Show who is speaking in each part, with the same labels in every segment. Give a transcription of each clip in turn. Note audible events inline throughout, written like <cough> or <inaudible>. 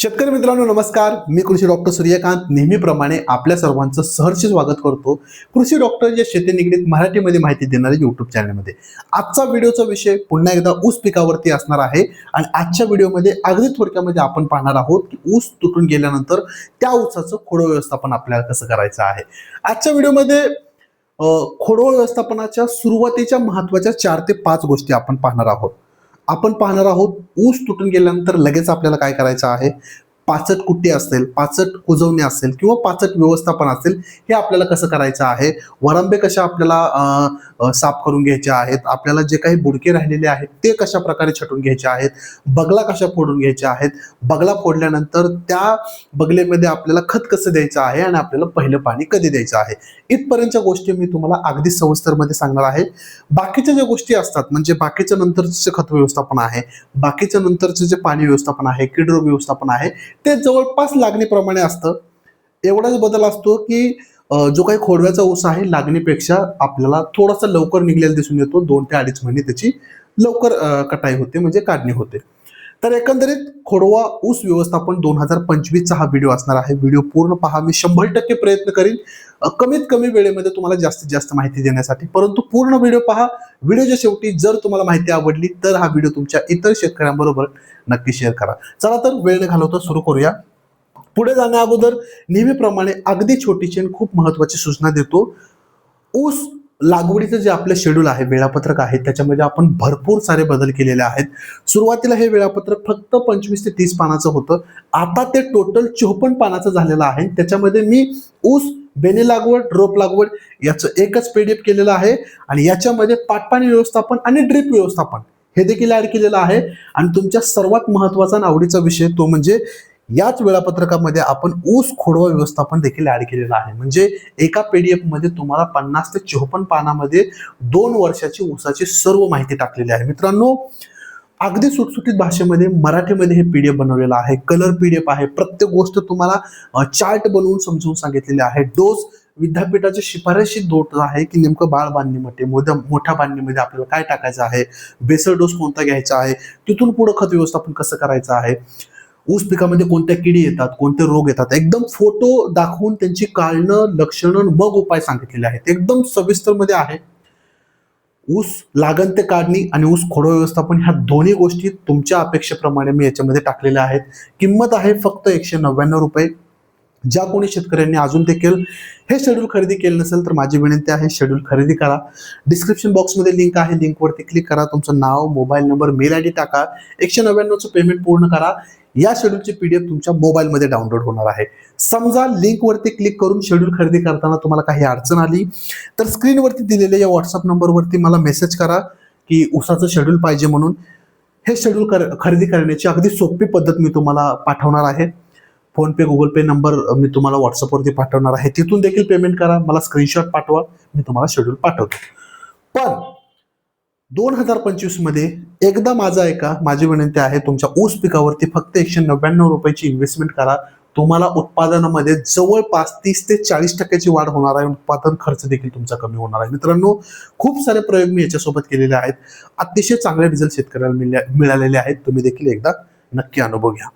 Speaker 1: शेतकरी मित्रांनो नमस्कार. मी कृषी डॉक्टर सूर्यकांत. नेहमीप्रमाणे आपल्या सर्वांचं सहर्ष स्वागत करतो. कृषी डॉक्टर या शेती निगडीत मराठीमध्ये माहिती देणाऱ्या युट्यूब चॅनलमध्ये आजचा व्हिडिओचा विषय पुन्हा एकदा ऊस पिकावरती असणार आहे. आणि आजच्या व्हिडिओमध्ये अगदी थोडक्यामध्ये आपण पाहणार आहोत की ऊस तुटून गेल्यानंतर त्या ऊसाचं खोडो व्यवस्थापन आपल्याला कसं करायचं आहे. आजच्या व्हिडिओमध्ये खोडो व्यवस्थापनाच्या सुरुवातीच्या महत्त्वाच्या चार ते पाच गोष्टी आपण पाहणार आहोत. आपण पाहणार आहोत ऊस तुटून गेल्यानंतर लगेच आपल्याला काय करायचं आहे? पाचट कुट्टी असेल पाचट कुजवणे असेल किंवा पाचट व्यवस्थापन असेल हे आपल्याला कसं करायचं आहे? वरंबे कशा आपल्याला साफ करून घ्यायचे आहेत? आपल्याला जे काही बुडके राहिलेले आहेत ते कशा प्रकारे छटून घ्यायचे आहेत? बगला कशा फोडून घ्यायच्या आहेत? बगला फोडल्यानंतर त्या बगलेमध्ये आपल्याला खत कसं द्यायचं आहे? आणि आपल्याला पहिलं पाणी कधी द्यायचं आहे? इथपर्यंतच्या गोष्टी मी तुम्हाला अगदी सविस्तरमध्ये सांगणार आहे. बाकीच्या ज्या गोष्टी असतात म्हणजे बाकीच्या नंतरचं जे खत व्यवस्थापन आहे बाकीच्या नंतरचं जे पाणी व्यवस्थापन आहे कीडरोग व्यवस्थापन आहे ते जवळपास लागणीप्रमाणे असतं. एवढाच बदल असतो की जो काही खोडव्याचा ऊस आहे लागणीपेक्षा आपल्याला थोडासा लवकर निघलेला दिसून येतो. दोन ते अडीच महिने त्याची लवकर कटाई होते म्हणजे काढणी होते. तर एकंदरीत खोडवा ऊस व्यवस्थापन दोन हजार पंचवीसचा हा व्हिडिओ असणार आहे. व्हिडिओ पूर्ण पहा. मी शंभर टक्के प्रयत्न करीन कमीत कमी वेळेमध्ये तुम्हाला जास्तीत जास्त माहिती देण्यासाठी. परंतु पूर्ण व्हिडिओ पहा. व्हिडिओच्या शेवटी जर तुम्हाला माहिती आवडली तर हा व्हिडिओ तुमच्या इतर शेतकऱ्यांबरोबर नक्की शेअर करा. चला तर वेळ न घालवता सुरू करूया. पुढे जाण्या अगोदर नेहमीप्रमाणे अगदी छोटीची आणि खूप महत्वाची सूचना देतो. ऊस लागवडीचं जे आपलं शेड्यूल आहे वेळापत्रक आहे त्याच्यामध्ये आपण भरपूर सारे बदल केलेले आहेत. सुरुवातीला हे वेळापत्रक फक्त पंचवीस ते तीस पानाचं होतं. आता ते टोटल चोपन्न पानाचं झालेलं आहे. त्याच्यामध्ये मी ऊस बेने लागवड रोप लागवड याचं एकच पीडीएफ केलेलं आहे. आणि याच्यामध्ये पाटपाणी व्यवस्थापन आणि ड्रीप व्यवस्थापन हे देखील ऍड केलेलं आहे. आणि तुमच्या सर्वात महत्त्वाचा आणि आवडीचा विषय तो म्हणजे याच वेळापत्रकामध्ये आपण ऊस खोडवा व्यवस्थापन देखील ऍड केलेलं आहे. म्हणजे एका पीडीएफमध्ये तुम्हाला पन्नास ते चोपन्न पानामध्ये दोन वर्षाची ऊसाची सर्व माहिती टाकलेली आहे. मित्रांनो अगदी सुटसुटीत भाषेमध्ये मराठीमध्ये हे पीडीएफ बनवलेलं आहे. कलर पीडीएफ आहे. प्रत्येक गोष्ट तुम्हाला चार्ट बनवून समजून सांगितलेले आहे. डोस विद्यापीठाच्या शिफारशी दोट आहे की नेमकं बाळ बांधणीमध्ये मोठ्या मोठ्या बांधणीमध्ये आपल्याला काय टाकायचं आहे? बेसर डोस कोणता घ्यायचा आहे? तिथून पुढं खत व्यवस्थापन कसं करायचं आहे? ऊस पिकामध्ये कोणत्या किडी येतात कोणते रोग येतात एकदम फोटो दाखवून त्यांची कारणं लक्षणं मग उपाय सांगितलेले आहेत. एकदम सविस्तरमध्ये आहे. ऊस लागण ते काढणी आणि ऊस खोडो व्यवस्थापन ह्या दोन्ही गोष्टी तुमच्या अपेक्षेप्रमाणे मी याच्यामध्ये टाकलेल्या आहेत. किंमत आहे फक्त एकशे नव्याण्णव रुपये. ज्या कोणी शेतकऱ्यांनी अजून देखील हे शेड्यूल खरेदी केलं नसेल तर माझी विनंती आहे शेड्यूल खरेदी करा. डिस्क्रिप्शन बॉक्समध्ये लिंक आहे लिंकवरती क्लिक करा. तुमचं नाव mobile number mail I D टाका. एकशे नव्याण्णवचं पेमेंट पूर्ण करा. या शेड्यूलची पीडीएफ तुमच्या मोबाईलमध्ये डाउनलोड होणार आहे. समजा लिंकवरती क्लिक करून शेड्यूल खरेदी करताना तुम्हाला काही अडचण आली तर स्क्रीनवरती दिलेल्या या व्हॉट्सअप नंबरवरती मला मेसेज करा की उसाचं शेड्यूल पाहिजे म्हणून. हे शेड्यूल कर खरेदी करण्याची अगदी सोपी पद्धत मी तुम्हाला पाठवणार आहे. फोनपे गुगल पे नंबर मी तुम्हाला व्हॉट्सअपवरती पाठवणार आहे. तिथून देखील पेमेंट करा मला स्क्रीनशॉट पाठवा मी तुम्हाला शेड्यूल पाठवतो. पण दोन हजार पंचवीसमध्ये एकदा माझा ऐका माझी विनंती आहे तुमच्या ऊस पिकावरती फक्त एकशे नव्याण्णव रुपयाची इन्व्हेस्टमेंट करा. तुम्हाला उत्पादनामध्ये जवळपास तीस ते चाळीस टक्क्याची वाढ होणार आहे. उत्पादन खर्च देखील तुमचा कमी होणार आहे. मित्रांनो खूप सारे प्रयोग मी याच्यासोबत केलेले आहेत. अतिशय चांगले रिझल्ट शेतकऱ्याला मिळालेले आहेत. तुम्ही देखील एकदा नक्की अनुभव घ्या.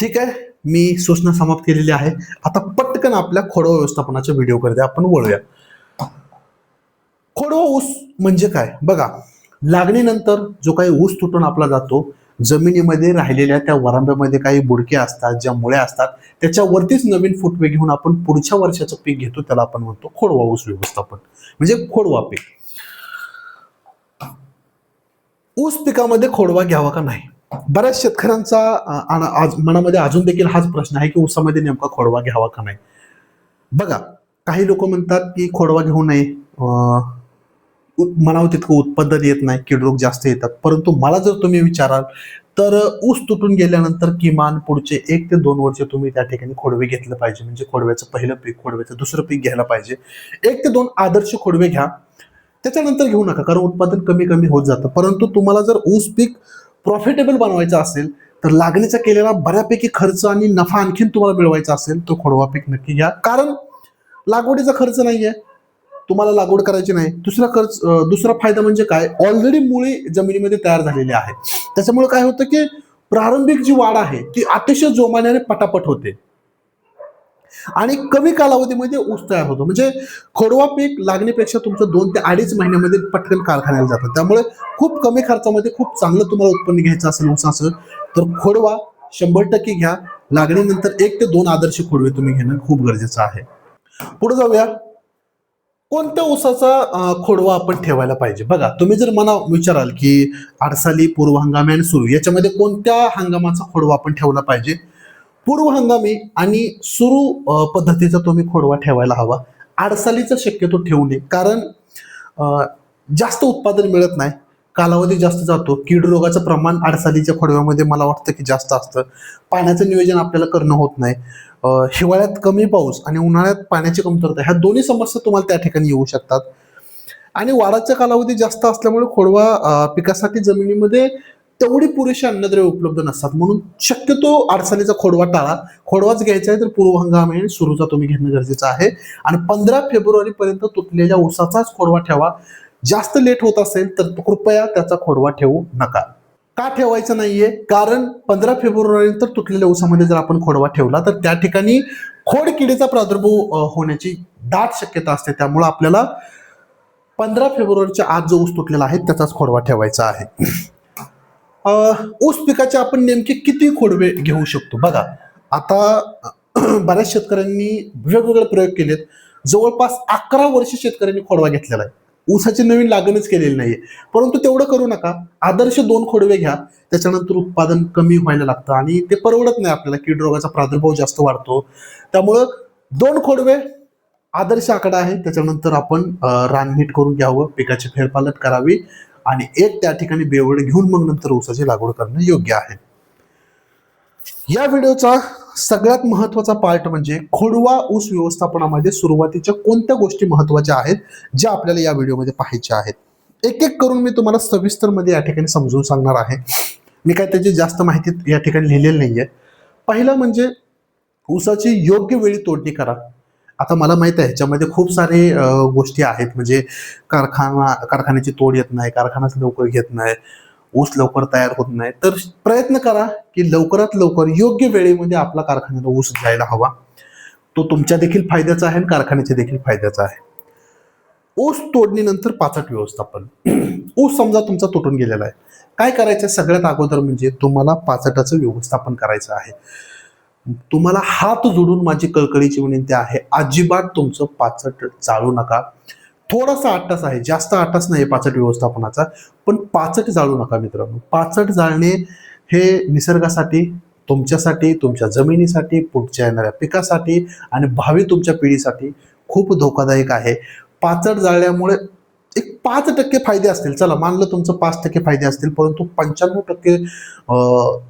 Speaker 1: ठीक आहे मी सूचना समाप्त केलेली आहे. आता पटकन आपल्या खोडवा व्यवस्थापनाच्या व्हिडिओकडे आपण वळूया. खोडवा ऊस म्हणजे काय? बघा लागणीनंतर जो काही ऊस तुटून आपला जातो जमिनीमध्ये राहिलेल्या त्या वरांब्यामध्ये काही बुडके असतात ज्या मुळे असतात त्याच्यावरतीच नवीन फुटवे घेऊन आपण पुढच्या वर्षाचं पीक घेतो त्याला आपण म्हणतो खोडवा ऊस व्यवस्थापन. म्हणजे खोडवा पीक. ऊस पिकामध्ये खोडवा घ्यावा का नाही? बऱ्याच शेतकऱ्यांचा आज मनामध्ये अजून देखील हाच प्रश्न आहे की ऊसामध्ये नेमका खोडवा घ्यावा का नाही? बघा काही लोक म्हणतात की खोडवा घेऊ नये. म्हणावं तितकं उत्पादन येत नाही कीड रोग जास्त येतात. परंतु मला जर तुम्ही विचाराल तर ऊस तुटून गेल्यानंतर किमान पुढचे एक ते दोन वर्ष तुम्ही त्या ठिकाणी खोडवे घेतलं पाहिजे. म्हणजे खोडव्याचं पहिलं पीक खोडव्याचं दुसरं पीक घ्यायला पाहिजे. एक ते दोन आदर्श खोडवे घ्या. त्याच्यानंतर घेऊ नका कारण उत्पादन कमी कमी होत जातं. परंतु तुम्हाला जर ऊस पीक प्रॉफिटेबल बनवायचं असेल तर लागणीचा केलेला बऱ्यापैकी खर्च आणि नफा आणखीन तुम्हाला मिळवायचा असेल तो खोडवा पीक नक्की घ्या. कारण लागवडीचा खर्च नाही आहे तुम्हाला लागवड करायची नाही. दुसरा खर्च दुसरा फायदा म्हणजे काय? ऑलरेडी मुळी जमिनीमध्ये तयार झालेली आहे. त्याच्यामुळे काय होतं की प्रारंभिक जी वाढ आहे ती अतिशय जोमाने पटापट होते. आणि कमी कालावधीमध्ये ऊस तयार होतो. म्हणजे खोडवा पीक लागण्यापेक्षा तुमचं दोन ते अडीच महिन्यामध्ये पटकन कारखान्याला जातं. त्यामुळे खूप कमी खर्चामध्ये खूप चांगलं तुम्हाला उत्पन्न घ्यायचं असेल ऊसाचं तर खोडवा शंभर टक्के घ्या. लागणीनंतर एक ते दोन आदर्श खोडवे तुम्ही घेणं खूप गरजेचं आहे. पुढे जाऊया. कोणत्या ऊसाचा खोडवा आपण ठेवायला पाहिजे? बघा तुम्ही जर मला विचाराल की आडसाली पूर्व हंगामी आणि सुरू याच्यामध्ये कोणत्या हंगामाचा खोडवा आपण ठेवला पाहिजे? पूर्व हंगामी आणि सुरू पद्धतीचा तुम्ही खोडवा ठेवायला हवा. आडसालीचा शक्यतो ठेवू नये कारण जास्त उत्पादन मिळत नाही. कालावधी जास्त जातो कीड रोगाचं प्रमाण आडसालीच्या खोडव्यामध्ये मला वाटतं की जास्त असतं. पाण्याचं नियोजन आपल्याला करणं होत नाही. हिवाळ्यात कमी पाऊस आणि उन्हाळ्यात पाण्याची कमतरता ह्या दोन्ही समस्या तुम्हाला त्या ठिकाणी येऊ शकतात. आणि वाढाचा कालावधी जास्त असल्यामुळे खोडवा पिकासाठी जमिनीमध्ये तेवढी पुरेशी अन्नद्रव्य उपलब्ध नसतात. म्हणून शक्यतो अडसालीचा खोडवा टाळा. खोडवाच घ्यायचा आहे तर पूर्व हंगाम आणि सुरूचा तुम्ही घेणं गरजेचं आहे. आणि पंधरा फेब्रुवारी पर्यंत तुटलेल्या ऊसाचाच खोडवा ठेवा. जास्त लेट होत असेल तर कृपया त्याचा खोडवा ठेवू नका. का ठेवायचं नाहीये? कारण पंधरा फेब्रुवारी नंतर तुटलेल्या ऊसामध्ये जर आपण खोडवा ठेवला तर त्या ठिकाणी खोड किडीचा प्रादुर्भाव होण्याची दाट शक्यता असते. त्यामुळे आपल्याला पंधरा फेब्रुवारीच्या आज जो ऊस तुटलेला आहे त्याचाच खोडवा ठेवायचा आहे. ऊस पिकाचे आपण नेमके किती खोडवे घेऊ शकतो? बघा आता बऱ्याच शेतकऱ्यांनी वेगवेगळे प्रयोग केलेत. जवळपास अकरा वर्ष शेतकऱ्यांनी खोडवा घेतलेला आहे. ऊसाची नवीन लागणच केलेली नाहीये. परंतु तेवढं करू नका. आदर्श दोन खोडवे घ्या. त्याच्यानंतर उत्पादन कमी व्हायला लागतं आणि ते परवडत नाही आपल्याला. कीड रोगाचा प्रादुर्भाव जास्त वाढतो. त्यामुळं दोन खोडवे आदर्श आकडा आहे. त्याच्यानंतर आपण रानभीट करून घ्यावं. पिकाची फेरपालट करावी. आणि एक त्या ठिकाणी बेवड घेऊन मग नंतर ऊसाची लागवड करणं योग्य आहे. या व्हिडिओचा सगळ्यात महत्त्वाचा पार्ट म्हणजे खोडवा ऊस व्यवस्थापनामध्ये सुरुवातीच्या कोणत्या गोष्टी महत्त्वाच्या आहेत ज्या आपल्याला या व्हिडिओमध्ये पाहायच्या आहेत? एक एक करून मी तुम्हाला सविस्तरमध्ये या ठिकाणी समजून सांगणार आहे. मी काय त्याची जास्त माहिती या ठिकाणी लिहिलेली आहे पहिलं म्हणजे ऊसाची योग्य वेळी तोडणी करा. आता मला माहीत आहे ह्याच्यामध्ये खूप सारे गोष्टी आहेत. म्हणजे कारखाना कारखान्याची तोड येत नाही कारखानाच लवकर घेत नाही. ऊस लवकर तयार होत नाही. तर प्रयत्न करा की लवकरात लवकर योग्य वेळेमध्ये आपला कारखान्याला ऊस जायला हवा. तो तुमच्या देखील फायद्याचा आहे आणि कारखान्याच्या देखील फायद्याचा आहे. ऊस तोडणीनंतर पाचट व्यवस्थापन. <clears throat> ऊस समजा तुमचा तुटून गेलेला आहे. काय करायचं सगळ्यात अगोदर म्हणजे तुम्हाला पाचटाचं व्यवस्थापन करायचं आहे. तुम्हाला हात जोडून माझी कळकळीची विनंती आहे अजिबात तुमचं पाचट चालू नका. थोडासा आटास आहे जास्त आटास नाही पाचट व्यवस्थापनाचा पण पाचट जाळू नका मित्रांनो. पाचट जाळणे हे निसर्गासाठी तुमच्यासाठी तुमच्या जमिनीसाठी पुढच्या येणाऱ्या पिकासाठी आणि भावी तुमच्या पिढीसाठी खूप धोकादायक आहे. पाचट जाळल्यामुळे एक पाच टक्के फायदे असतील. चला मानलं तुमचं पाच टक्के फायदे असतील परंतु पंच्याण्णव टक्के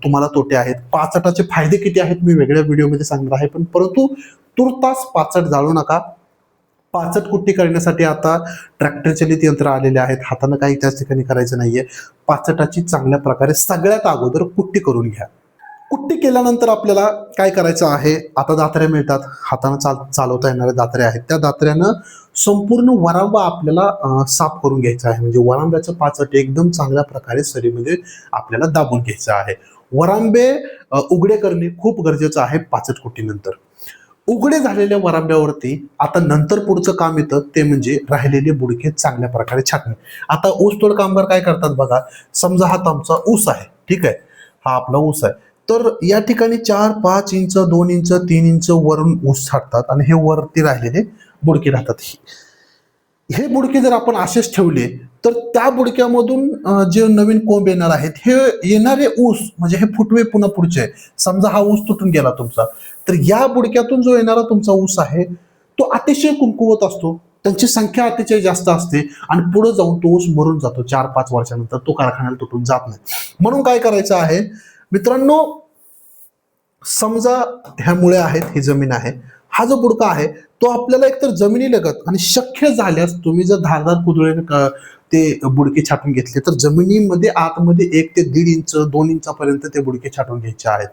Speaker 1: तुम्हाला तोटे आहेत. पाचटाचे फायदे किती आहेत मी वेगळ्या व्हिडिओमध्ये सांगणार आहे पण परंतु तुर्तास पाचट जाळू नका. पाचट कुट्टी करण्यासाठी आता ट्रॅक्टर चलित यंत्र आलेले आहेत. हातानं काही त्याच ठिकाणी करायचं नाहीये. पाचटाची चांगल्या प्रकारे सगळ्यात अगोदर कुट्टी करून घ्या. कुट्टी केल्यानंतर आपल्याला काय करायचं आहे? आता दात्र्या मिळतात. हातानं चाल चालवता येणाऱ्या दात्र्या आहेत. त्या दात्र्यानं संपूर्ण वरांबा आपल्याला साफ करून घ्यायचा आहे. म्हणजे वरांब्याचं पाचट एकदम चांगल्या प्रकारे सरीमध्ये आपल्याला दाबून घ्यायचं आहे. वरांबे उघडे करणे खूप गरजेचं आहे पाचट कुट्टीनंतर. उघडे झालेल्या वरांब्यावरती आता नंतर पुढचं काम येतं ते म्हणजे राहिलेले बुडके चांगल्या प्रकारे छाटणे. आता ऊसतोड कामगार काय करतात बघा समजा हा आमचा ऊस आहे ठीक आहे? हा आपला ऊस आहे. तर या ठिकाणी चार पाच इंच दोन इंच तीन इंच वरून ऊस छाटतात आणि हे वरती राहिलेले बुडके राहतात. हे बुडके जर आपण असेच ठेवले तर त्या बुडक्यामधून जे नवीन कोंब येणार आहेत हे येणारे ऊस म्हणजे हे फुटवे पुन्हा पुढचे. समजा हा ऊस तुटून गेला तुमचा. तर या बुडक्यातून जो येणारा तुमचा ऊस आहे तो अतिशय कुंकुवत असतो. त्यांची संख्या अतिशय जास्त असते आणि पुढे जाऊन तो ऊस मरून जातो. चार पाच वर्षानंतर तो कारखान्याला तुटून जात नाही. म्हणून काय करायचं आहे? मित्रांनो समजा ह्यामुळे आहेत ही जमीन आहे. हा जो बुडका आहे तो आपल्याला एकतर जमिनी लगत आणि शक्य झाल्यास तुम्ही जर धारदार कुदळीने ते बुडके छाटून घेतले. तर जमिनीमध्ये आतमध्ये एक ते दीड इंच दोन इंचापर्यंत ते बुडके छाटून घ्यायचे आहेत.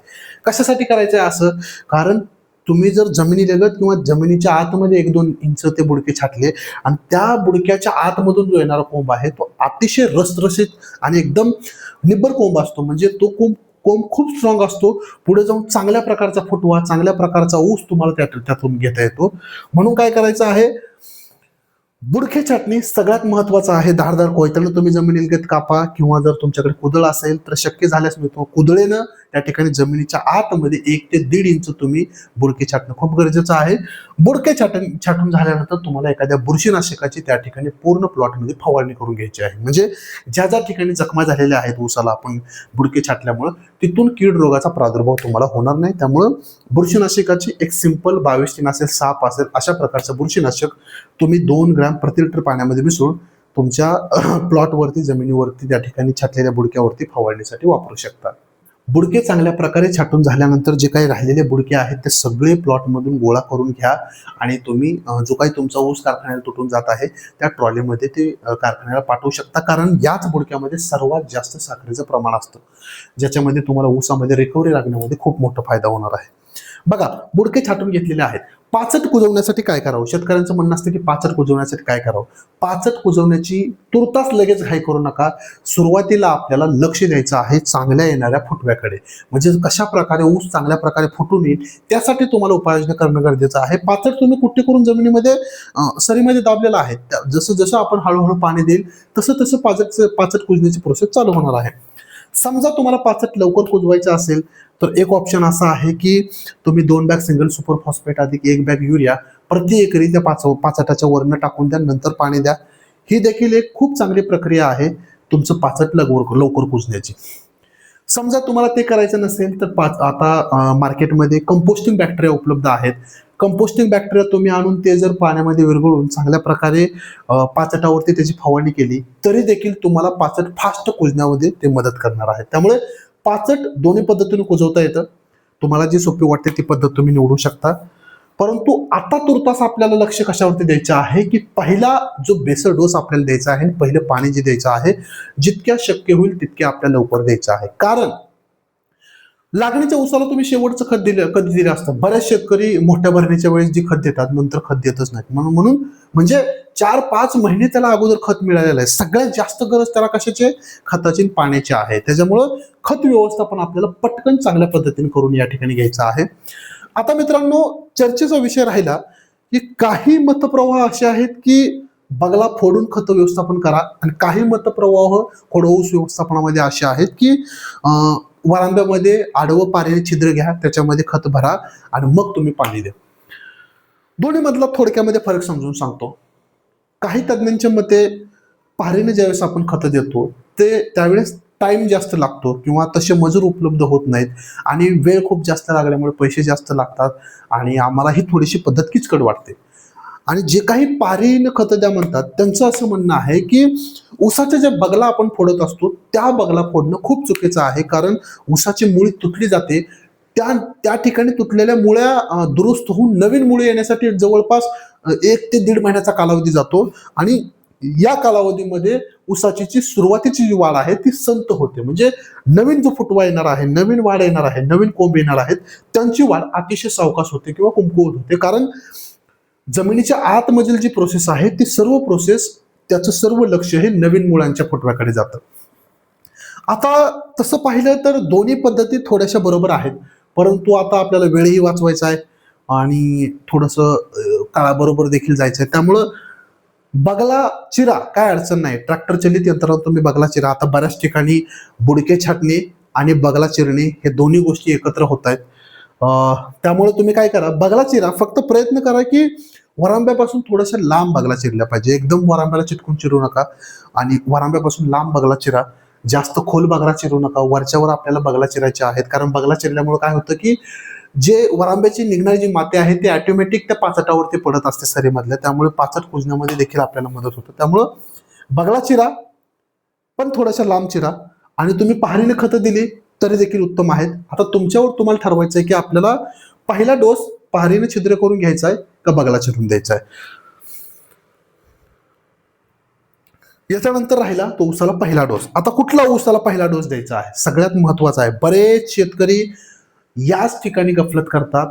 Speaker 1: कशासाठी करायचं आहे असं? कारण तुम्ही जर जमिनी लगत किंवा जमिनीच्या आतमध्ये एक दोन इंच ते बुडके छाटले आणि त्या बुडक्याच्या आतमधून जो येणारा कोंब आहे तो अतिशय रसरसित आणि एकदम निब्बर कोंब असतो. म्हणजे तो कोंब कोंब खूप स्ट्रॉंग असतो. पुढे जाऊन चांगल्या प्रकारचा फुटवा चांगल्या प्रकारचा ऊस तुम्हाला त्या त्यातून घेता येतो. म्हणून काय करायचं आहे? बुडके छाटणी सगळ्यात महत्वाचं आहे. धारदार कोयत्यानं तुम्ही जमिनीलगत कापा किंवा जर तुमच्याकडे कुदळ असेल तर शक्य झाल्यास मी तो कुदळेनं त्या ठिकाणी जमिनीच्या आतमध्ये एक ते दीड इंच तुम्ही बुडके छाटणं खूप गरजेचं आहे. बुडके छाटण छाटून झाल्यानंतर तुम्हाला एखाद्या बुरशीनाशकाची त्या ठिकाणी पूर्ण प्लॉटमध्ये फवारणी करून घ्यायची आहे. म्हणजे ज्या ज्या ठिकाणी जखमा झालेल्या आहेत ऊसाला आपण बुडके छाटल्यामुळं तिथून कीड रोगाचा प्रादुर्भाव तुम्हाला होणार नाही. त्यामुळं बुरशीनाशकाची एक सिंपल तीन असेल साप असेल अशा प्रकारचं बुरशीनाशक तुम्ही दोन ग्रॅम प्रति लिटर पाण्यामध्ये मिसळून तुमच्या <clears throat> प्लॉटवरती जमिनीवरती त्या ठिकाणी छाटलेल्या बुडक्यावरती फवारणीसाठी वापरू शकता. बुडके चांगल्या प्रकारे छाटून झाल्यानंतर जे काही राहिलेले बुडके आहेत ते सगळे प्लॉटमधून गोळा करून घ्या आणि तुम्ही जो काही तुमचा ऊस कारखान्याला तुटून जात आहे त्या ट्रॉलीमध्ये ते कारखान्याला पाठवू शकता. कारण याच बुडक्यामध्ये सर्वात जास्त साखरेचं प्रमाण असतं ज्याच्यामध्ये तुम्हाला ऊसामध्ये रिकव्हरी लागण्यामध्ये खूप मोठा फायदा होणार आहे. बघा बुडके छाटून घेतलेले आहेत. पाचट कुजवण्यासाठी काय करावं? शेतकऱ्यांचं म्हणणं असतं की पाचट कुजवण्यासाठी काय करावं? पाचट कुजवण्याची तुर्तास लगेच घाई करू नका. सुरुवातीला आपल्याला लक्ष द्यायचं आहे चांगल्या येणाऱ्या फुटव्याकडे. म्हणजे कशा प्रकारे ऊस चांगल्या प्रकारे फुटून येईल त्यासाठी तुम्हाला उपाययोजना करणं गरजेचं आहे. पाचट तुम्ही कुठे करून जमिनीमध्ये सरीमध्ये दाबलेला आहे? त्या- जसं जसं आपण हळूहळू पाणी देईल तसं तसं पाचट पाचट कुजण्याची प्रोसेस चालू होणार आहे. समजा तुम्हाला पाचट लवकर कुजवायचं असेल तर एक ऑप्शन असा आहे की तुम्ही दोन बॅग सिंगल सुपर फॉस्फेट अधिक एक बॅग युरिया प्रति एकरी त्या पाच पाचटाच्या वरनं टाकून द्या नंतर पाणी द्या. ही देखील एक खूप चांगली प्रक्रिया आहे तुमचं पाचट लवकर लवकर कुजण्याची. समजा तुम्हाला ते करायचं नसेल तर पाच आता मार्केटमध्ये कंपोस्टिंग बॅक्टेरिया उपलब्ध आहेत. कंपोस्टिंग बॅक्टेरिया तुम्ही आणून ते जर पाण्यामध्ये विरघळून चांगल्या प्रकारे पाचटावरती त्याची फवारणी केली तरी देखील तुम्हाला पाचट फास्ट कुजण्यामध्ये ते मदत करणार आहे. त्यामुळे पाचट दोन्ही पद्धतीने कुजवता येतं. तुम्हाला जी सोपी वाटते ती पद्धत तुम्ही निवडू शकता. परंतु आता तुर्तास आपल्याला लक्ष कशावरती द्यायचं आहे की पहिला जो बेसर डोस आपल्याला द्यायचा आहे आणि पहिलं पाणी जे द्यायचं आहे जितक्या शक्य होईल तितक्या आपल्याला लवकर द्यायचं आहे. कारण लागणीच्या उसाला तुम्ही शेवटचं खत दिलं कधी दिलं असतं? बऱ्याच शेतकरी मोठ्या भरणीच्या वेळेस जी खत देतात नंतर खत देतच नाही म्हणून म्हणून म्हणजे चार पाच महिने त्याला अगोदर खत मिळालेलं आहे. सगळ्यात जास्त गरज त्याला कशाचे खताची पाण्याची आहे. त्याच्यामुळं खत व्यवस्थापन आपल्याला पटकन चांगल्या पद्धतीने करून या ठिकाणी घ्यायचं आहे. आता मित्रांनो चर्चेचा विषय राहिला की काही मतप्रवाह असे आहेत की बगला फोडून खत व्यवस्थापन करा. आणि काही मतप्रवाह खोडवूस व्यवस्थापनामध्ये असे आहेत की अं, वारांब्यामध्ये आडवं पाण्याने छिद्र घ्या त्याच्यामध्ये खत भरा आणि मग तुम्ही पाणी द्या. दोन्ही मधला थोडक्यामध्ये फरक समजून सांगतो. काही तज्ज्ञांच्या मते पारेने ज्यावेळेस आपण खतं देतो ते त्यावेळेस टाइम जास्त लागतो किंवा तसे मजूर उपलब्ध होत नाहीत आणि वेळ खूप जास्त लागल्यामुळे पैसे जास्त लागतात आणि आम्हाला ही थोडीशी पद्धत किचकट वाटते. आणि जे काही पारीनं खतं द्या म्हणतात त्यांचं असं म्हणणं आहे की ऊसाच्या ज्या बगला आपण फोडत असतो त्या बगला फोडणं खूप चुकीचं आहे. कारण ऊसाची मुळी तुटली जाते. त्या त्या ठिकाणी तुटलेल्या मुळ्या दुरुस्त होऊन नवीन मुळे येण्यासाठी जवळपास एक ते दीड महिन्याचा कालावधी जातो. आणि या कालावधीमध्ये उसाची जी सुरुवातीची जी वाढ आहे ती संत होते. म्हणजे नवीन जो फुटवा येणार आहे नवीन वाढ येणार आहे नवीन कोंब येणार आहेत त्यांची वाढ अतिशय सावकाश होते किंवा कुंकुवत होते. कारण जमिनीच्या आतमधील जी प्रोसेस आहे ती सर्व प्रोसेस त्याचं सर्व लक्ष हे नवीन मुळांच्या फुटव्याकडे जातं. आता तसं पाहिलं तर दोन्ही पद्धती थोड्याशा बरोबर आहेत परंतु आता आपल्याला वेळही वाचवायचा आहे आणि थोडंसं काळाबरोबर देखील जायचं आहे त्यामुळं बगला चिरा काय अडचण नाही. ट्रॅक्टर चलित यंत्रावर तुम्ही बगला चिरा. आता बऱ्याच ठिकाणी बुडके छाटणे आणि बगला चिरणे हे दोन्ही गोष्टी एकत्र होत आहेत. त्यामुळे तुम्ही काय करा बगला चिरा फक्त प्रयत्न करा की वरांब्यापासून थोड्याशा लांब बगला चिरल्या पाहिजे. एकदम वरांब्याला चिटकून चिरू नका. आणि वरांब्यापासून लांब बगला चिरा. जास्त खोल बगला चिरू नका. वरच्यावर आपल्याला बगला चिरायच्या आहेत. कारण बगला चिरल्यामुळे काय होतं की जे वरांब्याची निघणारी जी माती आहे ती ऑटोमॅटिक त्या पाचटावरती पडत असते सरीमधल्या त्यामुळे पाचट कुजण्यामध्ये देखील आपल्याला मदत होते. त्यामुळं बगला चिरा पण थोडासा लांब चिरा. आणि तुम्ही पहारीने खतं दिली तरी देखील उत्तम आहेत. आता तुमच्यावर तुम्हाला ठरवायचं आहे की आपल्याला पहिला डोस पहारीने छिद्र करून घ्यायचा आहे का बगला चिरून द्यायचा आहे. याच्यानंतर राहिला तो ऊसाला पहिला डोस. आता कुठला ऊसाला पहिला डोस द्यायचा आहे? सगळ्यात महत्त्वाचा आहे. बरेच शेतकरी याच ठिकाणी गफलत करतात.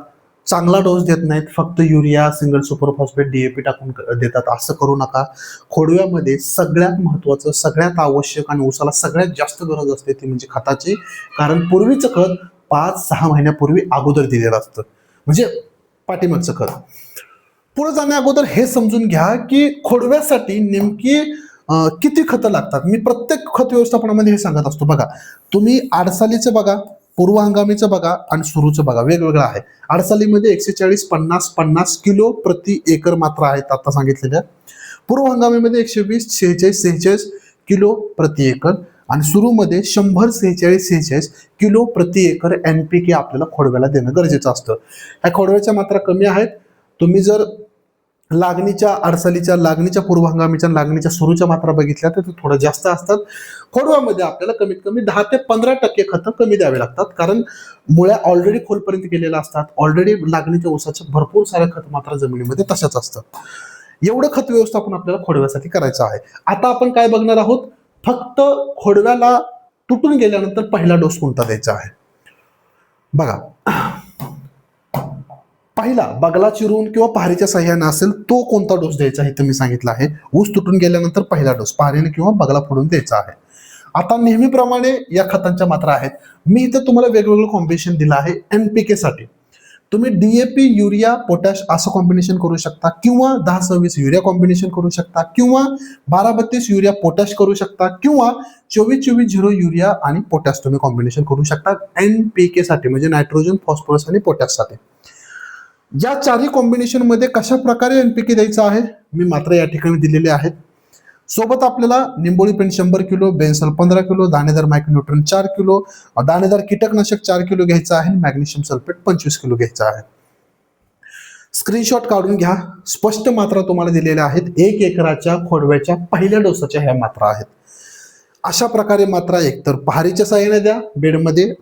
Speaker 1: चांगला डोस देत नाहीत. फक्त urea single super phosphate DAP टाकून देतात. असं करू नका. खोडव्यामध्ये सगळ्यात महत्त्वाचं सगळ्यात आवश्यक आणि ऊसाला सगळ्यात जास्त गरज असते ती म्हणजे खताची. कारण पूर्वीचं खत पाच सहा महिन्यापूर्वी अगोदर दिलेलं असतं. म्हणजे पाठीमागचं खत पुढे जाण्या अगोदर हे समजून घ्या की खोडव्यासाठी नेमकी किती खतं लागतात? मी प्रत्येक खत व्यवस्थापनामध्ये हे सांगत असतो. बघा तुम्ही आडसालीचं बघा पूर्व हंगामीचं बघा आणि सुरूचं बघा. वेगवेगळं आहे. आडसालीमध्ये एकशे चाळीस पन्नास पन्नास किलो प्रति एकर मात्रा आहेत आता सांगितलेल्या. पूर्व हंगामीमध्ये एकशे वीस शेहेचाळीस सेहेचाळीस किलो प्रति एकर. आणि सुरूमध्ये शंभर सेहेचाळीस सेहेचाळीस किलो प्रति एकर एन पी के आपल्याला खोडव्याला देणं गरजेचं असतं. ह्या खोडव्याच्या मात्रा कमी आहेत. तुम्ही जर लागणीच्या अडसलीच्या लागणीच्या पूर्वहंगामीच्या लागणीच्या सुरूच्या मात्रा बघितल्या तर ते थोडं जास्त असतात. खोडव्यामध्ये आपल्याला कमीत कमी दहा ते पंधरा टक्के खतं कमी द्यावे लागतात. कारण मुळ्या ऑलरेडी खोलपर्यंत गेलेल्या असतात. ऑलरेडी लागणीच्या ऊसाच्या भरपूर साऱ्या खत मात्रा जमिनीमध्ये तशाच असतात. एवढं खत व्यवस्थापन आपल्याला खोडव्यासाठी करायचं आहे. आता आपण काय बघणार आहोत? फक्त खोडव्याला तुटून गेल्यानंतर पहिला डोस कोणता द्यायचा आहे? बघा. पहिला बगला चिरून किंवा पहारीच्या साह्याने असेल तो कोणता डोस द्यायचा हे तुम्ही सांगितलं आहे. ऊस तुटून गेल्यानंतर पहिला डोस पहारीने किंवा बगला फोडून द्यायचा आहे. आता नेहमीप्रमाणे या खतांच्या मात्रा आहेत. मी इथं तुम्हाला वेगवेगळं कॉम्बिनेशन दिलं आहे एनपीके साठी. तुम्ही डीएपी युरिया पोटॅश असं कॉम्बिनेशन करू शकता किंवा दहा सव्वीस युरिया कॉम्बिनेशन करू शकता किंवा बारा बत्तीस युरिया पोटॅश करू शकता किंवा चोवीस चोवीस झिरो युरिया आणि पोटॅश तुम्ही कॉम्बिनेशन करू शकता एन पी के साठी म्हणजे नायट्रोजन फॉस्फरस आणि पोटॅशसाठी या चारही कॉम्बिनेशनमध्ये कशा प्रकारे एनपीके द्यायचं आहे? मी मात्र या ठिकाणी दिलेले आहेत. सोबत आपल्याला निंबोळी पेंट शंभर किलो बेन्सल पंधरा किलो दाणेदार मायक्रोन्यूट्रन चार किलो दाणेदार कीटकनाशक चार किलो घ्यायचं आहे मॅग्नेशियम सल्फेट पंचवीस किलो घ्यायचं आहे. स्क्रीनशॉट काढून घ्या. स्पष्ट मात्रा तुम्हाला दिलेल्या आहेत. एक एकराच्या खोडव्याच्या पहिल्या डोसाच्या ह्या मात्रा आहेत. अशा प्रकारे मात्रा एकतर पहारीच्या साह्याने द्या. बेडमध्ये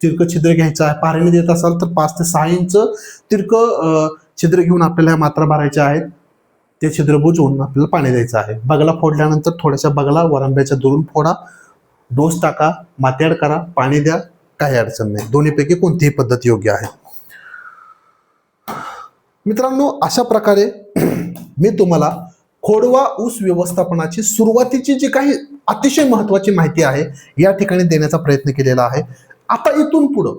Speaker 1: तिरक छिद्र घ्यायचं आहे. पहारीने देत असाल तर पाच ते सहा इंच तिरकं छिद्र घेऊन आपल्याला ह्या मात्रा भरायच्या आहेत. ते छिद्र बुजवून आपल्याला पाणी द्यायचं आहे. बगला फोडल्यानंतर थोड्याशा बगला वरांब्याच्या दुरून फोडा डोस टाका मात्याड करा पाणी द्या काही अडचण नाही. दोन्हीपैकी कोणतीही पद्धत योग्य आहे. मित्रांनो अशा प्रकारे <clears throat> मी तुम्हाला खोडवा ऊस व्यवस्थापनाची सुरुवातीची जी काही अतिशय महत्वाची माहिती आहे या ठिकाणी देण्याचा प्रयत्न केलेला आहे. आता इथून पुढं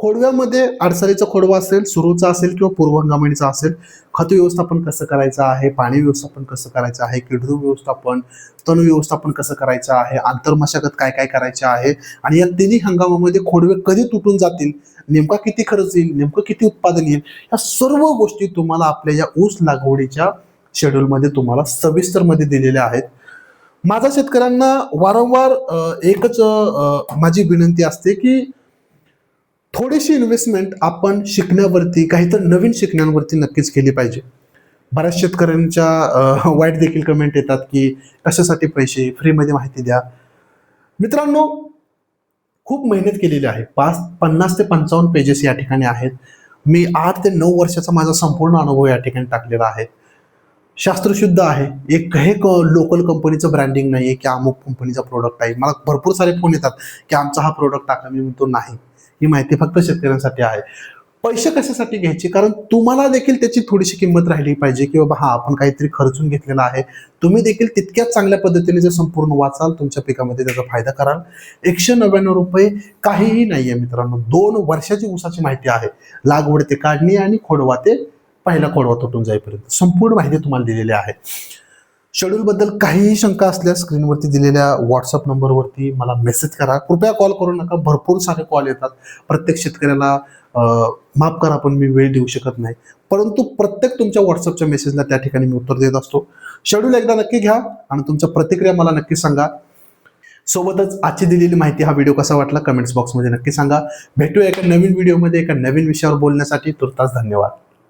Speaker 1: खोडव्यामध्ये अडसरीचा खोडवा असेल सुरूचा असेल किंवा पूर्वहंगामिणीचा असेल खत व्यवस्थापन कसं करायचं आहे पाणी व्यवस्थापन कसं करायचं आहे किडरू व्यवस्थापन तण व्यवस्थापन कसं करायचं आहे आंतरमशागत काय काय करायचं आहे आणि या तिन्ही हंगामामध्ये खोडवे कधी तुटून जातील नेमका किती खर्च येईल नेमकं किती उत्पादन येईल या सर्व गोष्टी तुम्हाला आपल्या या ऊस लागवडीच्या शेड्यूलमध्ये तुम्हाला सविस्तरमध्ये दिलेल्या आहेत. माझा शेतकऱ्यांना वारंवार एकच माझी विनंती असते की थोडीशी इन्व्हेस्टमेंट आपण शिकण्यावरती काहीतरी नवीन शिकण्यावरती नक्कीच केली पाहिजे. बऱ्याच शेतकऱ्यांच्या <laughs> वाईट देखील कमेंट येतात की कशासाठी पैसे? फ्रीमध्ये माहिती द्या. मित्रांनो खूप मेहनत केलेली आहे. पाच पन्नास ते पंचावन्न पेजेस या ठिकाणी आहेत. मी आठ ते नऊ वर्षाचा माझा संपूर्ण अनुभव या ठिकाणी टाकलेला आहे. शास्त्रशुद्ध आहे. एक हे लोकल कंपनीचं ब्रँडिंग नाही आहे की अमुक कंपनीचा प्रोडक्ट आहे मला भरपूर सारे फोन येतात की आमचा हा प्रोडक्ट टाका मी म्हणतो नाही. ही माहिती फक्त शेतकऱ्यांसाठी आहे. पैसे कशासाठी घ्यायचे? कारण तुम्हाला देखील त्याची थोडीशी किंमत राहिली पाहिजे की बाबा हा आपण काहीतरी खर्चून घेतलेला आहे. तुम्ही देखील तितक्याच चांगल्या पद्धतीने जर संपूर्ण वाचाल तुमच्या पिकामध्ये त्याचा फायदा कराल. एकशे नव्याण्णव रुपये काहीही नाही आहे मित्रांनो. दोन वर्षाची ऊसाची माहिती आहे. लागवड ते काढणी आणि खोडवा ते पहिला खोडवा तुटून जाईपर्यंत. संपूर्ण माहिती तुम्हाला दिलेली आहे. शेड्यूलबद्दल काहीही शंका असल्यास स्क्रीनवरती दिलेल्या व्हॉट्सअप नंबरवरती मला मेसेज करा. कृपया कॉल करू नका. भरपूर सारे कॉल येतात. प्रत्येक शेतकऱ्याला माफ करा पण मी वेळ देऊ शकत नाही. परंतु प्रत्येक तुमच्या व्हॉट्सअपच्या मेसेजला त्या ठिकाणी मी उत्तर देत असतो. शेड्यूल एकदा नक्की घ्या आणि तुमच्या प्रतिक्रिया मला नक्की सांगा. सोबतच आजची दिलेली माहिती हा व्हिडिओ कसा वाटला कमेंट्स बॉक्समध्ये नक्की सांगा. भेटूया एका नवीन व्हिडिओमध्ये एका नवीन विषयावर बोलण्यासाठी. तुर्तास धन्यवाद.